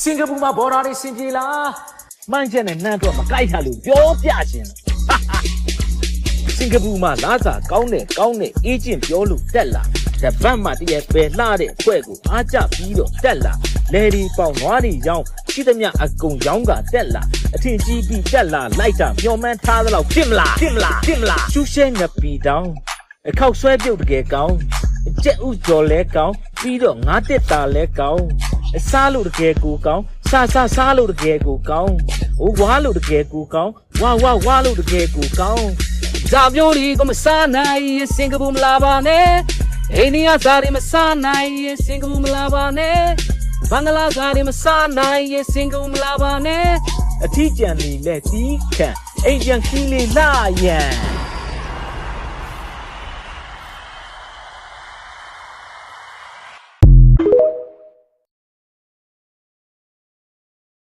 စင်ကာပူမှာဘော်ဒါတွေစင်ပြေလားမှန်းချက်နဲ့နှမ်းတော့မကြိုက်တာလို့ပြောပြရှင်စင်ကာပူမှာလာစာကောင်းတယ်ကောင်းတယ်အေဂျင့်ပြောလို့တက်လာတပတ်မှတည်းပဲလှတဲ့အဖွဲ့ကိုအားကြပြီးတော့တက်လာလေဒီပေါင်နွားတွေရောင်းရှိသမျှအကုန်ရောင်းကတက်လာအထင်ကြီးပြီးတက်လာလိုက်တာမျောမှန်းထားသလောက်ဖြစ်မလားဖြစ်မလားဖြစ်မလားရှူးရှဲငပီတောင်းအခောက်ဆွဲပြုတ်တကယ်ကောင်းကြက်ဥကြော်လဲကောင်းပြီးတော့ငါးတက်တာလဲကောင်းအ စားလို့တကယ်ကိုကောင်းစားစားစားလို့တကယ်ကိုကောင်းဟိုဝါလို့တကယ်ကိုကောင်းဝါဝါဝါလို့တကယ်ကိုကောင်းဇာပြိုလီကိုမစားနိုင်ရင်စင်ကာပူမလာပါနဲ့အိန္ဒိယဇာတွေမစားနိုင်ရင်စင်ကာပူမလာပါနဲ့ဘင်္ဂလားဇာတွေမစားနိုင်ရင်စင်ကာပူမလာပါနဲ့အထီးကျန်နေလဲတီးခံအိမ်ပြန်ခီးလေးလာရန်